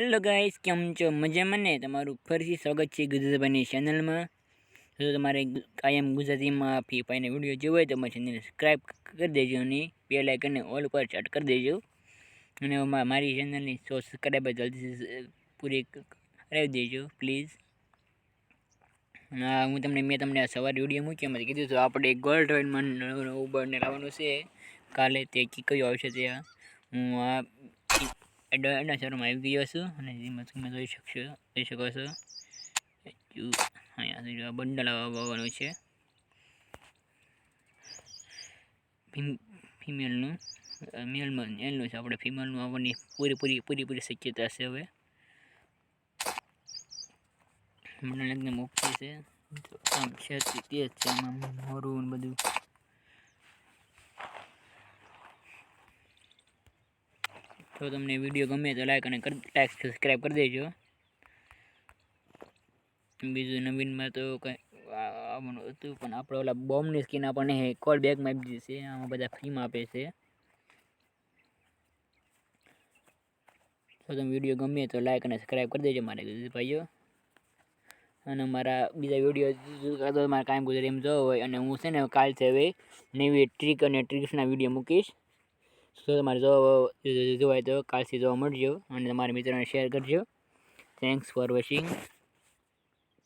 Hello guys, કેમ છો? મજામાં ને? તમારું ફરીથી સ્વાગત છે ગુજરાતભાઈની ચેનલમાં જો તમારે કાયમ ગુજરાતીમાં ફી પાઈને વીડિયો જોવો હોય તો મારી ચેનલને સબસ્ક્રાઈબ કરી દેજો અને બે લાઇકનને ઓલ ઉપર ચેટ કરી દેજો. અને મારી ચેનલની સો સબસ્ક્રાઈબર જલ્દી પૂરી કરાવી દેજો પ્લીઝ હા હું તમને, મેં તમને સવારે વીડિયો મૂક્યો મેં કીધું હતું, આપણે ગોલ્ડ ટ્રેનમાં ઉબરને લાવવાનું છે. કાલે તે કયું આવશે તે હું આ એડા એના આવી ગયો છું અને જેમાં તમે જોઈ શકશો જોઈ શકો છો અહીંયા બંડલ આવવાનું છે ફિમેલનું મેલમાં મેલનું છે આપણે ફિમેલનું આવવાની પૂરેપૂરી પૂરેપૂરી શક્યતા છે હવે મને એકદમ ઓકે છે છે તે જ છે મોરું બધું. તો તમને વીડિયો ગમે તો લાઈક અને લાઈક સબસ્ક્રાઈબ કરી દેજો. બીજું નવીનમાં તો કંઈ આવવાનું હતું, પણ આપણે ઓલા બોમ્બની સ્કીન આપણને કોલ બેગમાં આપી દીધી આમાં બધા ફ્રીમાં આપે છે. તો તમે વીડિયો ગમે તો લાઈક અને સબસ્ક્રાઈબ કરી દેજો મારે ભાઈઓ. અને મારા બીજા વીડિયો મારે મારા કાયમ ગુજરાતી એમ જોવો હોય. અને હું છે ને કાલ છે હવે નવી ટ્રીક અને ટ્રિક્સના વીડિયો મૂકીશ. તો તમારે જો જોવાય તો કાલથી જોવા મળજો અને તમારા મિત્રોને શેર કરજો. Thanks for watching